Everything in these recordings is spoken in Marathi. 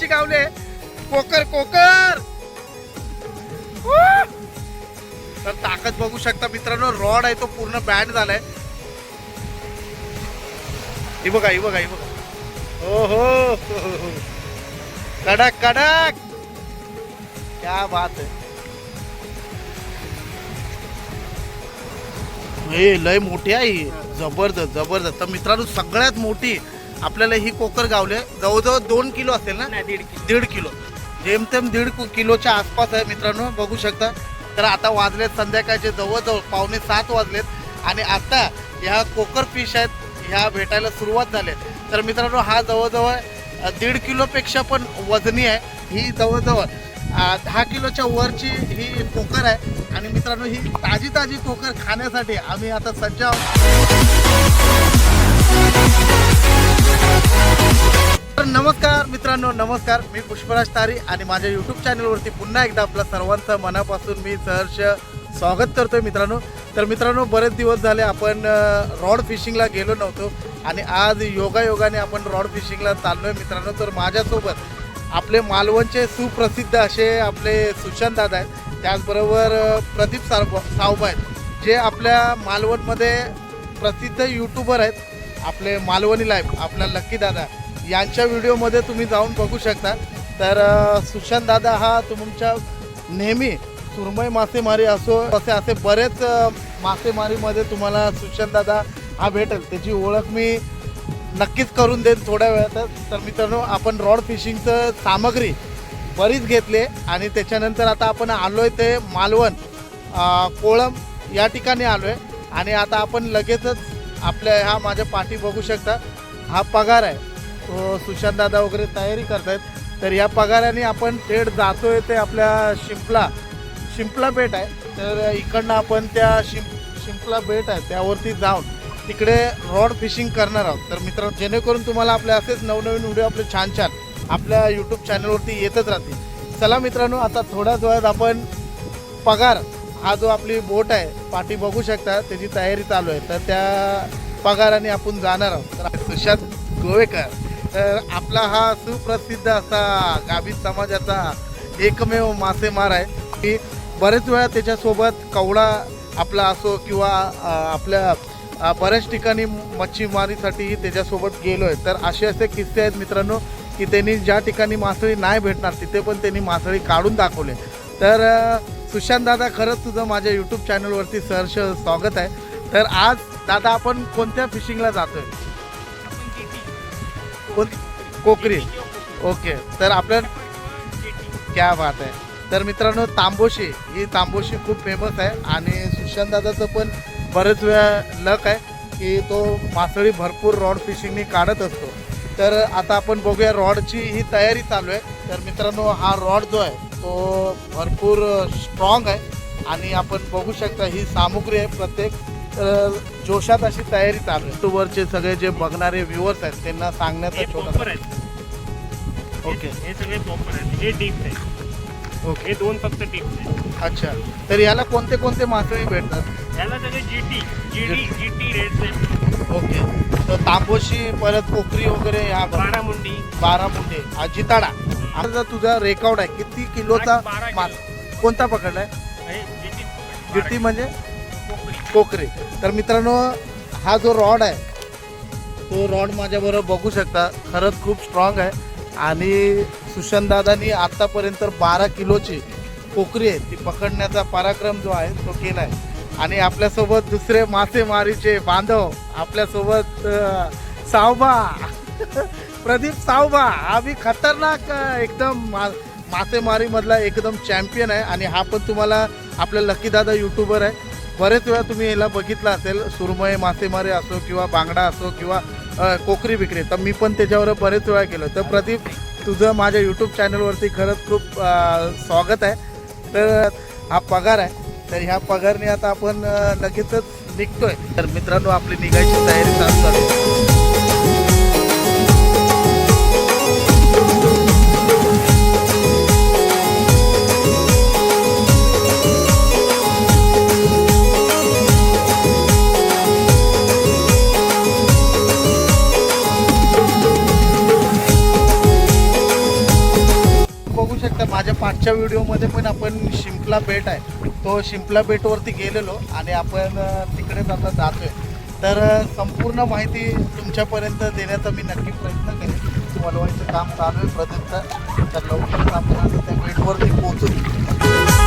मच्छी गावले. कोकर कोकर! तर ताकद बघू शकता मित्रांनो रॉड आहे तो पूर्ण बँड झालाय. ही बघा ही बघा ही बघा. हो हो कडक कडक! क्या बात आहे. हे लय मोठी आहे जबरदस्त जबरदस्त. तर मित्रांनो सगळ्यात मोठी आपल्याला ही कोकर गावले जवळजवळ दोन किलो असेल ना? नाही दीड किलो. दीड किलो. जेमतेम दीड कु- किलोच्या आसपास आहे मित्रांनो बघू शकता. तर आता वाजलेत संध्याकाळचे जवळजवळ पावणे सात वाजलेत. आणि आता ह्या कोकर फिश आहेत ह्या भेटायला सुरुवात झाली तर मित्रांनो हा जवळजवळ दीड किलोपेक्षा पण वजनी आहे. ही जवळजवळ दहा किलोच्या वरची ही कोकर आहे. आणि मित्रांनो ही ताजी ताजी कोकर खाण्यासाठी आम्ही आता सज्ज आहोत. नमस्कार मित्रांनो नमस्कार. मी पुष्पराज तारी आणि माझ्या यूट्यूब चॅनलवरती पुन्हा एकदा आपल्या सर्वांचं मनापासून मी सहर्ष स्वागत करतोय मित्रांनो. तर मित्रांनो बरेच दिवस झाले आपण रॉड फिशिंगला गेलो नव्हतो आणि आज योगायोगाने आपण रॉड फिशिंगला चाललोय मित्रांनो. तर माझ्यासोबत आपले मालवणचे सुप्रसिद्ध असे आपले सुशांत दादा आहेत. त्याचबरोबर प्रदीप साव सावबा आहेत. जे आपल्या मालवणमध्ये प्रसिद्ध यूट्यूबर आहेत. आपले मालवणी लाईफ आपला लक्की दादा यांच्या व्हिडिओमध्ये तुम्ही जाऊन बघू शकता. तर सुशांत दादा हा तुमच्या नेहमी सुरमई मासेमारी असो असे असे बरेच मासेमारीमध्ये तुम्हाला सुशांत दादा हा भेटेल. त्याची ओळख मी नक्कीच करून देईन थोड्या वेळातच. तर मित्रांनो आपण रॉड फिशिंगचं सामग्री बरीच घेतले आणि त्याच्यानंतर आता आपण आलोय ते मालवण कोळम या ठिकाणी आलो आहे आणि आता आपण लगेचच आपल्या ह्या माझ्या पाठी बघू शकता. हा पगार आहे. सुशांत दादा वगैरे तयारी करतायत. तर या पगाराने आपण थेट जातोय ते आपल्या शिंपला शिंपला बेट आहे. तर इकडनं आपण त्या शिं शिंपला बेट आहे त्यावरती जाऊन तिकडे रॉड फिशिंग करणार आहोत. तर मित्रांनो जेणेकरून तुम्हाला आपले असेच नवनवीन व्हिडिओ आपले छान छान आपल्या यूट्यूब चॅनलवरती येतच राहतील. चला मित्रांनो आता थोड्याच वेळात आपण पगार हा जो आपली बोट आहे पाठी बघू शकता त्याची तयारी चालू आहे. तर त्या पगाराने आपण जाणार आहोत. तर सुशांत गोवेकर तर आपला हा सुप्रसिद्ध असा गाभित समाजाचा एकमेव मासेमार आहे. की बरेच वेळा त्याच्यासोबत कवडा आपला असो किंवा आपल्या बऱ्याच ठिकाणी मच्छीमारीसाठीही त्याच्यासोबत गेलो आहे तर असे असे किस्से आहेत मित्रांनो की त्यांनी ज्या ठिकाणी मासळी नाही भेटणार तिथे पण त्यांनी मासळी काढून दाखवले. तर सुशांत दादा खरंच तुझं माझ्या यूट्यूब चॅनलवरती सहर्ष स्वागत आहे. तर आज दादा आपण कोणत्या फिशिंगला जातोय? कोण कोकरी. ओके तर आपल्या क्या बात आहे. तर मित्रांनो तांबोशी. ही तांबोशी खूप फेमस आहे. आणि सुशांत दादाचं पण बरेच वेळा लक आहे की तो मासळी भरपूर रॉड फिशिंगनी काढत असतो. तर आता आपण बघूया रॉडची ही तयारी चालू आहे. तर मित्रांनो हा रॉड जो आहे तो भरपूर स्ट्रॉंग आहे. आणि आपण बघू शकता ही सामुग्री आहे. प्रत्येक जोशात अशी तयारी चालू आहे. युट्यूबवरचे सगळे जे बघणारे व्ह्युअर्स आहेत त्यांना सांगण्याचा छोटा ओके हे सगळे बॉम्बर आहेत. हे डीप आहे ओके हे दोन फक्त डीप आहेत. अच्छा. तर याला कोणते कोणते मासळी भेटतात? याला सगळे जीटी जीडी जीटी आहे ओके तर तांबोशी परत कोकरी वगैरे ह्या बारामुंडी. बारामुंडे. हा जिताडा आता तुझा रेकॉर्ड आहे. किती किलोचा किलो. कोणता पकडलाय? जिट्टी म्हणजे? कोकरी. तर मित्रांनो हा जो रॉड आहे तो रॉड माझ्याबरोबर बघू शकता. खरंच खूप स्ट्रॉंग आहे. आणि सुशांत दादानी आतापर्यंत बारा किलोची कोकरी आहे. ती पकडण्याचा पराक्रम जो आहे तो केला आहे आणि आपल्यासोबत दुसरे मासेमारीचे बांधव आपल्यासोबत सावबा. प्रदीप सावबा हा बी खतरनाक एकदम मा मासेमारीमधला एकदम चॅम्पियन आहे आणि हा पण तुम्हाला आपला लकी दादा यूट्यूबर आहे. बरेच वेळा तुम्ही याला बघितलं असेल सुरमय मासेमारी असो किंवा बांगडा असो किंवा कोकरी विक्री तर मी पण त्याच्यावर बरेच वेळा केलो तर प्रदीप तुझं माझ्या यूट्यूब चॅनलवरती खरंच खूप स्वागत आहे. तर हा पगार आहे. तर ह्या पगारने आता आपण लगेचच निघतोय. तर मित्रांनो आपली निघायची तयारी चालू झाली. तर माझ्या मागच्या व्हिडिओमध्ये पण आपण शिंपला बेट आहे. तो शिंपला बेटवरती गेलेलो आणि आपण तिकडे तिकडेच आता जातोय. तर संपूर्ण माहिती तुमच्यापर्यंत देण्याचा मी नक्की प्रयत्न करेन. वलवायचं काम चालू आहे प्रदीपचं. तर लवकरच आपण त्या बेटवरती पोहोचू.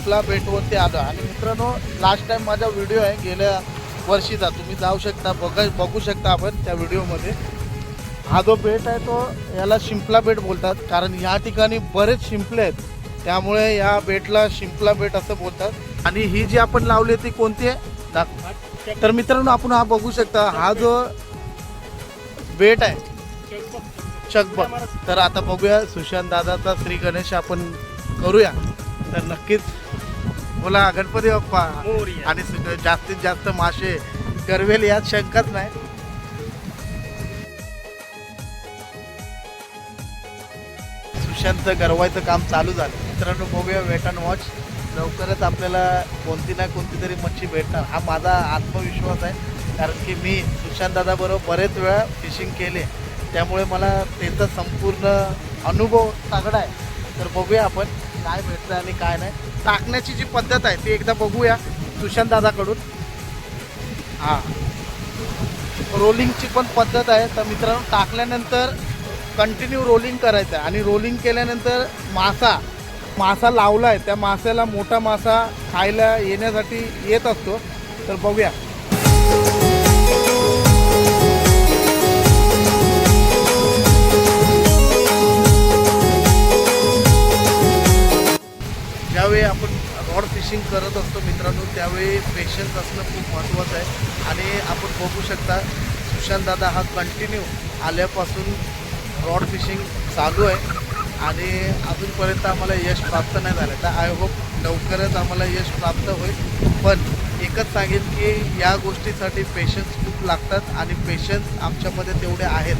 थेट शिंपला बेटवरती आलो आणि मित्रांनो लास्ट टाइम माझा व्हिडिओ आहे गेल्या वर्षीचा. तुम्ही जाऊ शकता बघा बघू शकता आपण त्या व्हिडिओमध्ये हा जो बेट आहे तो याला शिंपला बेट बोलतात. कारण या ठिकाणी बरेच शिंपले आहेत. त्यामुळे या बेटला शिंपला बेट असं बोलतात. आणि ही जी आपण लावली ती कोणती आहे? दाख- तर मित्रांनो आपण हा बघू शकता. हा जो बेट आहे चकबक. तर आता बघूया सुशांत दादाचा श्री गणेश आपण करूया. तर नक्कीच बोला गणपती बाप्पा मोरया. आणि सु- जास्तीत जास्त मासे करवेल यात शंकाच नाही. सुशांतचं गरवायचं काम चालू झालं. मित्रांनो बघूया वेट अँड वॉच लवकरच आपल्याला कोणती ना कोणती तरी मच्छी भेटणार. हा माझा आत्मविश्वास आहे. कारण की मी सुशांत दादाबरोबर बरेच वेळा फिशिंग केले. त्यामुळे मला त्याचा संपूर्ण अनुभव तगडा आहे. तर बघूया आपण. काय भेटतं आणि काय नाही. टाकण्याची जी पद्धत आहे ती एकदा बघूया सुशांत दादाकडून. हां. रोलिंगची पण पद्धत आहे. तर मित्रांनो टाकल्यानंतर कंटिन्यू रोलिंग करायचं आहे. आणि रोलिंग केल्यानंतर मासा मासा लावला आहे त्या माशाला मोठा मासा खायला येण्यासाठी येत असतो. तर बघूया. ज्यावेळी आपण रॉड फिशिंग करत असतो मित्रांनो त्यावेळी पेशन्स असणं खूप महत्त्वाचं आहे. आणि आपण बघू शकता सुशांत दादा हा कंटिन्यू आल्यापासून रॉड फिशिंग चालू आहे. आणि अजूनपर्यंत आम्हाला यश प्राप्त नाही झालं. तर आय होप लवकरच आम्हाला यश प्राप्त होईल. पण एकच सांगेन की या गोष्टीसाठी पेशन्स खूप लागतात. आणि पेशन्स आमच्यामध्ये तेवढे आहेत.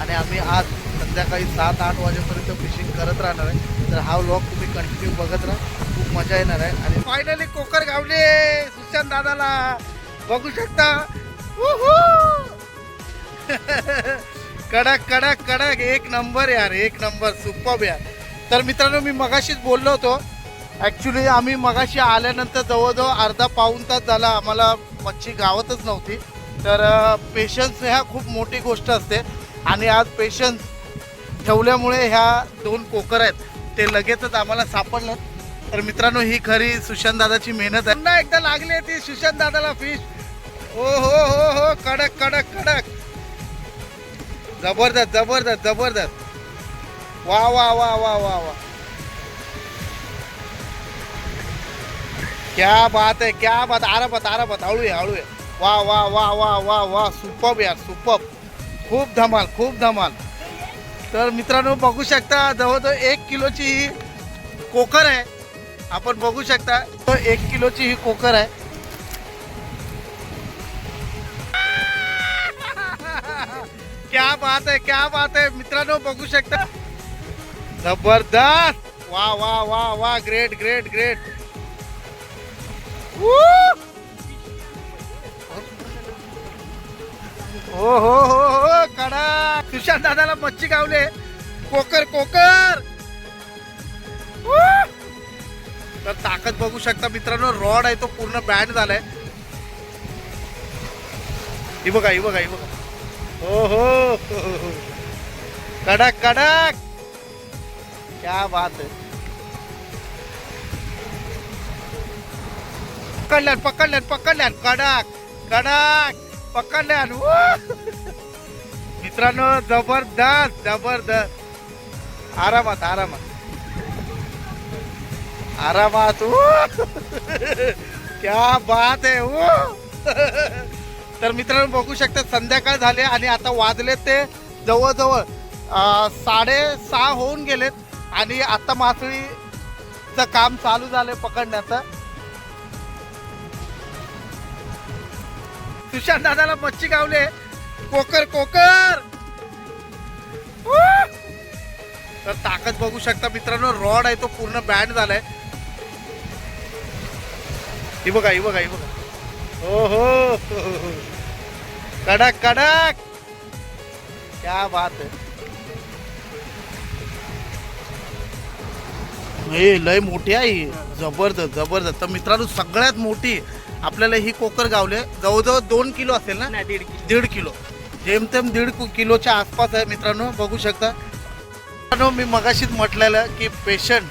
आणि आम्ही आज संध्याकाळी सात आठ वाजेपर्यंत फिशिंग करत राहणार आहे. तर हा व्लॉग तुम्ही कंटिन्यू बघत राहा. खूप मजा येणार आहे. आणि फायनली कोकर गावले सुशांत दादाला. बघू शकता. कडक कडक कडक. एक नंबर यार एक नंबर सुपर यार. तर मित्रांनो मी मगाशीच बोललो होतो. ॲक्च्युली आम्ही मगाशी आल्यानंतर जवळजवळ अर्धा पाऊण तास झाला. आम्हाला मच्छी गावतच नव्हती. तर पेशन्स ह्या खूप मोठी गोष्ट असते. आणि आज पेशन्स ठेवल्यामुळे ह्या दोन कोकर आहेत ते लगेचच आम्हाला सापडलं तर मित्रांनो ही खरी सुशांत दादाची मेहनत आहे. पुन्हा एकदा लागली ती सुशांत दादाला फिश हो हो हो हो कडक कडक कडक. जबरदस्त जबरदस्त जबरदस्त. वा वा वा वा वा वा. क्या बात आहे क्या बात आरामात आरामात हळू आहे हळू आहे वा वा वा वा वा वा सुपब यार सुपब खूप धमाल खूप धमाल. तर मित्रांनो बघू शकता जवळजवळ एक किलोची ही कोकर आहे. आपण बघू शकता तो एक किलोची ही कोकर आहे. क्या बात आहे क्या बात आहे. मित्रांनो बघू शकता. जबरदस्त. वा वा वा वा ग्रेट ग्रेट ग्रेट हो हो हो हो कडा. सुशांत दादाला मच्छी गावले. कोकर कोकर. तर ताकद बघू शकता मित्रांनो रॉड आहे तो पूर्ण बँड झालाय. ही बघा ही बघा ही बघा. हो हो हो, हो, हो. कडक कडक. क्या बात है पकडल्यान पकडल्यान पकडल्यान कडक कडक. पकडल्यान. मित्रांनो जबरदस्त जबरदस्त. आरामात आरामात. आरामात क्या बात आहे ओ तर मित्रांनो बघू शकता संध्याकाळ झाले आणि आता वाजले ते जवळजवळ साडेसहा होऊन गेलेत. आणि आता मासळीचं काम चालू झालं पकडण्याचं. तुषार दादाला मच्छी गावले. कोकर कोकर! तर ताकद बघू शकता मित्रांनो रॉड आहे तो पूर्ण बँड झालाय. ही बघा ही बघा ही बघा. हो हो कडक कडक! क्या बात आहे लय मोठी आहे जबरदस्त जबरदस्त. तर मित्रांनो सगळ्यात मोठी आपल्याला ही कोकर गावले जवळजवळ दोन किलो असेल ना? नाही दीड किलो. दीड किलो. जेमतेम दीड कु- किलोच्या आसपास आहे मित्रांनो बघू शकता. मित्रांनो मी मगाशीच म्हटलेलं की पेशंट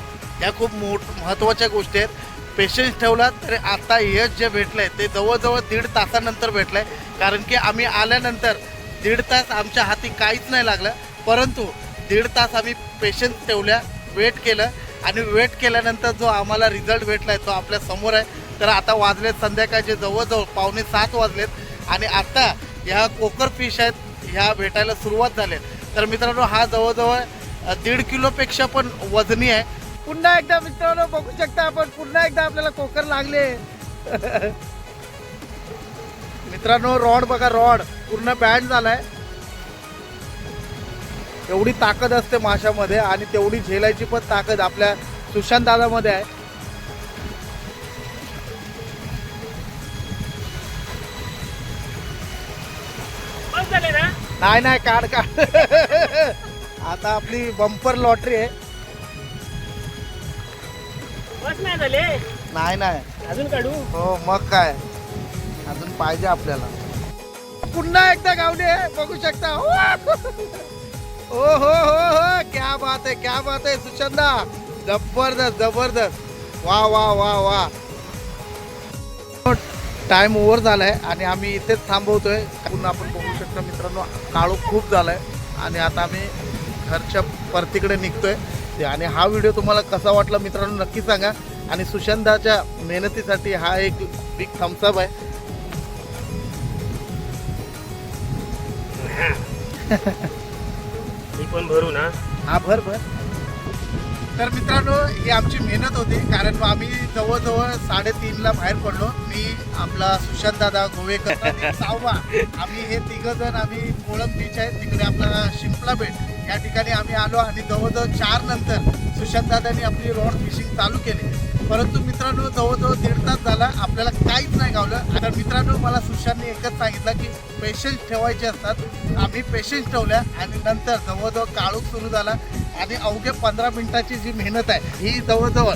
या खूप मोठ महत्त्वाच्या गोष्टी आहेत. पेशन्स ठेवला तरी आता यश जे भेटलंय ते जवळजवळ दीड तासानंतर भेटलंय. कारण की आम्ही आल्यानंतर दीड तास आमच्या हाती काहीच नाही लागलं. परंतु दीड तास आम्ही पेशन्स ठेवल्या वेट केलं. आणि वेट केल्यानंतर जो आम्हाला रिझल्ट भेटलाय तो आपल्यासमोर आहे. तर आता वाजलेत संध्याकाळचे जवळजवळ पावणे सात वाजलेत आणि आता ह्या कोकर फिश आहेत ह्या भेटायला सुरुवात झाली तर मित्रांनो हा जवळजवळ दीड किलोपेक्षा पण वजनी आहे. पुन्हा एकदा मित्रांनो बघू शकता आपण पुन्हा एकदा आपल्याला कोकर लागले. मित्रांनो रॉड बघा रॉड. पूर्ण बँड झालाय. एवढी ताकद असते माशामध्ये आणि तेवढी झेलायची पण ताकद आपल्या सुशांत दादामध्ये आहे. नाही नाही काढ काढ. आता आपली बंपर लॉटरी आहे. बस नाही झाले. नाही नाही. अजून काढू? हो मग काय? अजून पाहिजे आपल्याला. पुन्हा एकदा गावले बघू शकता. ओ हो हो हो. क्या बात आहे क्या बात आहे सुचंदा. जबरदस्त जबरदस्त. वा वा वा वा. टाइम ओव्हर झालाय आणि आम्ही इथेच थांबवतोय. पुन्हा आपण बघू शकता मित्रांनो काळू खूप झालाय. आणि आता आम्ही घरच्या परतीकडे निघतोय. ते- आणि हा व्हिडिओ तुम्हाला कसा वाटला मित्रांनो नक्की सांगा. आणि सुशांताच्या मेहनतीसाठी हा एक बिग थम्सअप आहे. पण भरू ना. हा भर भर. तर मित्रांनो ही आमची मेहनत होती कारण आम्ही जवळजवळ साडेतीनला बाहेर पडलो. मी आपला सुशांत दादा गोवेकर सावबा आम्ही हे तिघ जण आम्ही कोळम बीच आहे. तिकडे आपला शिंपला बेट या ठिकाणी आम्ही आलो आणि जवळजवळ चार नंतर सुशांत दादांनी आपली रॉड फिशिंग चालू केली. परंतु मित्रांनो जवळजवळ दीड तास झाला आपल्याला काहीच नाही गावलं. तर मित्रांनो मला सुशांतने एकच सांगितलं की पेशन्स ठेवायचे असतात. आम्ही पेशन्स ठेवल्या आणि नंतर जवळजवळ काळूक सुरू झाला. आणि अवघ्या पंधरा मिनिटाची जी मेहनत आहे ही जवळजवळ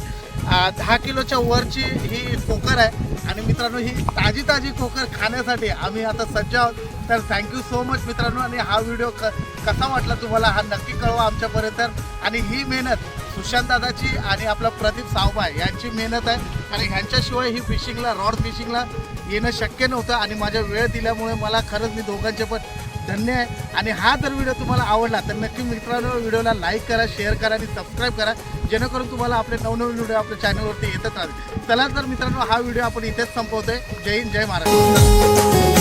दहा किलोच्या वरची ही कोकर आहे. आणि मित्रांनो ही ताजी ताजी कोकर खाण्यासाठी आम्ही आता सज्ज आहोत. तर थँक्यू सो मच मित्रांनो. आणि हा व्हिडिओ क कसा वाटला तुम्हाला हा नक्की कळवा आमच्यापर्यंत. आणि ही मेहनत सुशांत दादाची आणि आपला प्रदीप सावबा यांची मेहनत आहे. आणि ह्यांच्याशिवाय ही फिशिंगला रॉड फिशिंगला येणं शक्य नव्हतं. आणि माझ्या वेळ दिल्यामुळे मला खरंच मी दोघांचे पण धन्य आहे. आणि हा जर व्हिडिओ तुम्हाला आवडला तर नक्की मित्रांनो व्हिडिओला लाईक करा शेअर करा आणि सबस्क्राईब करा. जेणेकरून तुम्हाला आपले नवनवीन व्हिडिओ आपल्या चॅनलवरती येतच राहतील. चला तर मित्रांनो हा व्हिडिओ आपण इथेच संपवतोय. जय हिंद जय महाराष्ट्र.